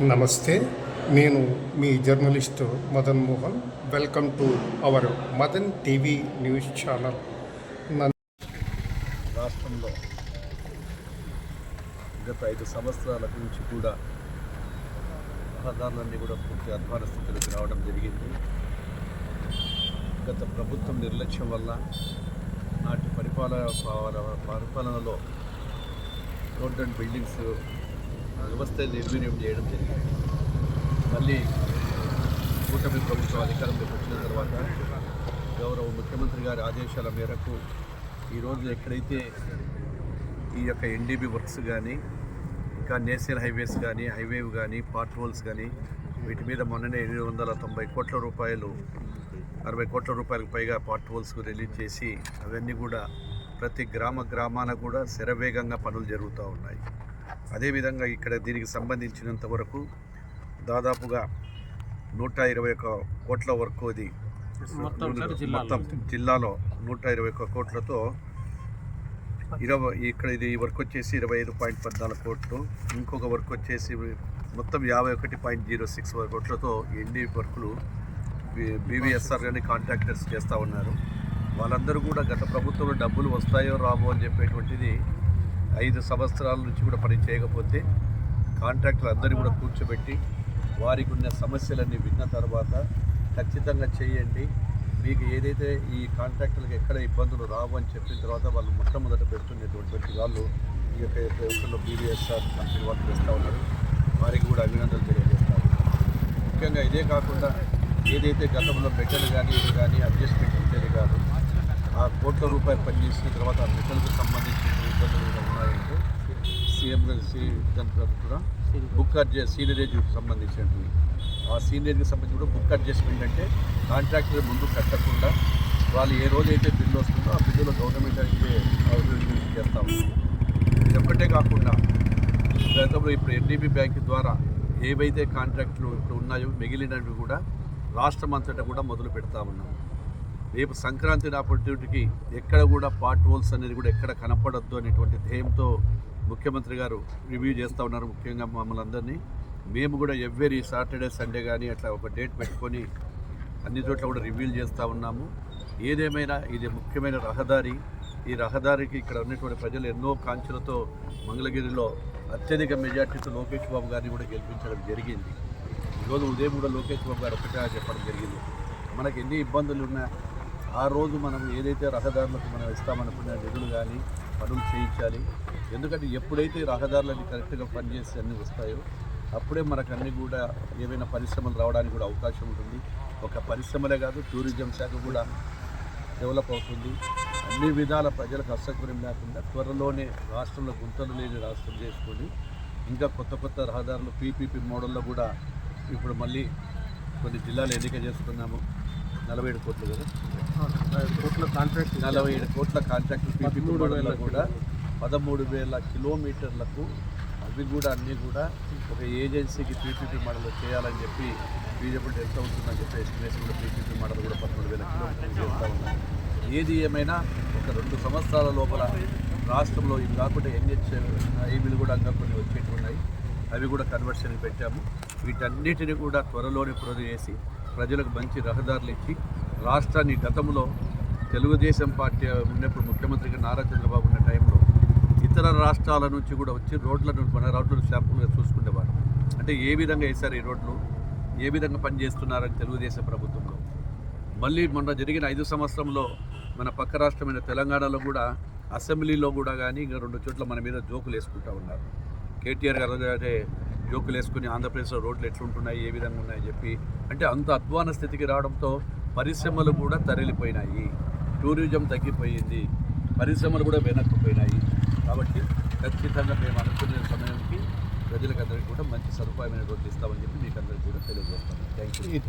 నమస్తే నేను మీ journalist Madan Mohan. Welcome to our Madan TV news channel. రాష్ట్రంలో గత ఐదు సంవత్సరాల నుంచి కూడా రహదారులన్నీ కూడా పూర్తి అధ్వాన స్థితిలోకి రావడం జరిగింది. గత ప్రభుత్వం నిర్లక్ష్యం వల్ల నాటి పరిపాలన పరిపాలనలో రోడ్ అండ్ బిల్డింగ్స్ వ్యవస్థ నిర్వీర్యం చేయడం జరిగింది. మళ్ళీ కూటమి ప్రభుత్వం అధికారంలోకి వచ్చిన తర్వాత గౌరవ ముఖ్యమంత్రి గారి ఆదేశాల మేరకు ఈరోజు ఎక్కడైతే ఈ యొక్క ఎన్డీబీ వర్క్స్ కానీ ఇంకా నేషనల్ హైవేస్ కానీ హైవే కానీ పార్ట్ హోల్స్ కానీ వీటి మీద మొన్ననే ఎనిమిది వందల తొంభై కోట్ల రూపాయలు అరవై కోట్ల రూపాయలకు పైగా పార్ట్ హోల్స్కు రిలీజ్ చేసి అవన్నీ కూడా ప్రతి గ్రామ గ్రామాన కూడా శరవేగంగా పనులు జరుగుతూ ఉన్నాయి. అదేవిధంగా ఇక్కడ దీనికి సంబంధించినంత వరకు దాదాపుగా నూట ఇరవై ఒక్క కోట్ల వరకు అది మొత్తం జిల్లాలో. నూట ఇరవై ఒక్క కోట్లతో ఇరవై ఇక్కడ ఇది ఈ వర్క్ వచ్చేసి ఇరవై ఐదు పాయింట్ పద్నాలుగు కోట్లు. ఇంకొక వర్క్ వచ్చేసి మొత్తం యాభై ఒకటి పాయింట్ జీరో సిక్స్ కోట్లతో ఎన్డీ వర్కులు బీవీఎస్ఆర్ కానీ కాంట్రాక్టర్స్ చేస్తూ ఉన్నారు. వాళ్ళందరూ కూడా గత ప్రభుత్వంలో డబ్బులు వస్తాయో రావో అని చెప్పేటువంటిది ఐదు సంవత్సరాల నుంచి కూడా పని చేయకపోతే కాంట్రాక్టర్ అందరినీ కూడా కూర్చోబెట్టి వారికి ఉన్న సమస్యలన్నీ విన్న తర్వాత ఖచ్చితంగా చేయండి. మీకు ఏదైతే ఈ కాంట్రాక్టర్లకు ఎక్కడ ఇబ్బందులు రావు అని చెప్పిన తర్వాత వాళ్ళు మొట్టమొదట పెడుతున్నటువంటి వాళ్ళు ఈ యొక్క వ్యవస్థలో బీవీఎస్ఆర్ కంపెనీ వాళ్ళు చేస్తూ ఉన్నారు. వారికి కూడా అభినందనలు తెలియజేస్తారు ముఖ్యంగా ఇదే కాకుండా ఏదైతే గతంలో మెటల్ కానీ ఇది కానీ అడ్జస్ట్మెంట్ ఉండేది కాదు ఆ కోట్ల రూపాయలు పనిచేసిన తర్వాత ఆ మెటల్కి సంబంధించిన ఇబ్బందులు కూడా ఉన్నాయంటే సీఎం గారు కూడా బుక్ అడ్జస్ట్ సీనియరేజ్కి సంబంధించినవి ఆ సీనియర్కి సంబంధించి కూడా బుక్ అడ్జస్ట్మెంట్ అంటే కాంట్రాక్టర్ ముందు కట్టకుండా వాళ్ళు ఏ రోజైతే బిల్లు వస్తుందో ఆ బిల్లులో గవర్నమెంట్ అయితే అభివృద్ధి చేస్తా ఇది ఒక్కటే కాకుండా గతంలో ఇప్పుడు ఎన్డీబీ బ్యాంక్ ద్వారా ఏవైతే కాంట్రాక్టులు ఇప్పుడు ఉన్నాయో మిగిలినవి కూడా రాష్ట్రం అంతటా కూడా మొదలు పెడతా ఉన్నాం. రేపు సంక్రాంతి నాపటికి ఎక్కడ కూడా పార్ట్ హోల్స్ అనేది కూడా ఎక్కడ కనపడద్దు అనేటువంటి ధ్యేయంతో ముఖ్యమంత్రి గారు రివ్యూ చేస్తూ ఉన్నారు ముఖ్యంగా మమ్మల్ని అందరినీ. మేము కూడా ఎవ్రీ సాటర్డే సండే కానీ అట్లా ఒక డేట్ పెట్టుకొని అన్ని చోట్ల కూడా రివ్యూలు చేస్తూ ఉన్నాము. ఏదేమైనా ఇది ముఖ్యమైన రహదారి. ఈ రహదారికి ఇక్కడ ఉన్నటువంటి ప్రజలు ఎన్నో కాంక్షలతో మంగళగిరిలో అత్యధిక మెజార్టీతో లోకేష్ బాబు గారిని కూడా గెలిపించడం జరిగింది. ఈరోజు ఉదయం కూడా లోకేష్ బాబు గారు ఒకటే చెప్పడం జరిగింది. మనకి ఎన్ని ఇబ్బందులు ఉన్నా ఆ రోజు మనం ఏదైతే రహదారులకు మనం ఇస్తామనుకున్న నిధులు కానీ పనులు చేయించాలి ఎందుకంటే ఎప్పుడైతే రహదారులని రహదారులన్నీ కరెక్ట్గా పనిచేసి అన్నీ వస్తాయో అప్పుడే మనకు అన్నీ కూడా ఏవైనా పరిశ్రమలు రావడానికి కూడా అవకాశం ఉంటుంది. ఒక పరిశ్రమలే కాదు టూరిజం శాఖ కూడా డెవలప్ అవుతుంది. అన్ని విధాల ప్రజలకు అసౌకర్యం లేకుండా త్వరలోనే రాష్ట్రంలో గుంతలు లేని రాష్ట్రం చేసుకొని ఇంకా కొత్త కొత్త రహదారులు పీపీపీ మోడల్లో కూడా ఇప్పుడు మళ్ళీ కొన్ని జిల్లాలు ఎన్నిక చేస్తున్నాము నలభై ఏడు కోట్లు కదా. కోట్ల కాంట్రాక్ట్ నలభై ఏడు కోట్ల కాంట్రాక్ట్ పదమూడు వేల కూడా పదమూడు వేల కిలోమీటర్లకు అవి కూడా అన్నీ కూడా ఒక ఏజెన్సీకి పీపీపీ మోడల్ చేయాలని చెప్పి బీజేపీ ఎంత ఉంటుందని చెప్పి ఎస్టిమేషన్ కూడా పీపీపీ మోడల్ కూడా పదమూడు వేల కిలోమీటర్లు చేస్తూ ఉన్నారు. ఏది ఏమైనా ఒక రెండు సంవత్సరాల లోపల రాష్ట్రంలో ఇవి కాకుండా ఎన్హెచ్ ఏబీలు కూడా ఇంకా కొన్ని వచ్చేవి ఉన్నాయి. అవి కూడా కన్వర్షన్ పెట్టాము. వీటన్నిటిని కూడా త్వరలోనే పూర్తి చేసి ప్రజలకు మంచి రహదారులు ఇచ్చి రాష్ట్రాన్ని గతంలో తెలుగుదేశం పార్టీ ఉన్నప్పుడు ముఖ్యమంత్రిగా నారా చంద్రబాబు ఉన్న టైంలో ఇతర రాష్ట్రాల నుంచి కూడా వచ్చి రోడ్లను మన రోడ్లను శాంపుల్గా చూసుకునేవారు. అంటే ఏ విధంగా వేశారు ఈ రోడ్లు? ఏ విధంగా పనిచేస్తున్నారని తెలుగుదేశం ప్రభుత్వంలో? మళ్ళీ మొన్న జరిగిన ఐదు సంవత్సరంలో మన పక్క రాష్ట్రమైన తెలంగాణలో కూడా అసెంబ్లీలో కూడా కానీ ఇంకా రెండు చోట్ల మన మీద జోకులు వేసుకుంటా ఉన్నారు. కేటీఆర్ గారు అదే జోకులు వేసుకుని ఆంధ్రప్రదేశ్లో రోడ్లు ఎట్లుంటున్నాయి ఏ విధంగా ఉన్నాయని చెప్పి. అంటే అంత అధ్వాన స్థితికి రావడంతో పరిశ్రమలు కూడా తరలిపోయినాయి. టూరిజం తగ్గిపోయింది. పరిశ్రమలు కూడా వెనక్కిపోయినాయి. కాబట్టి ఖచ్చితంగా మేము అనుకునే సమయానికి ప్రజలకు అందరికీ కూడా మంచి సదుపాయమైన రోడ్లు ఇస్తామని చెప్పి మీకు అందరికీ కూడా తెలియజేస్తాను. థ్యాంక్ యూ ఈ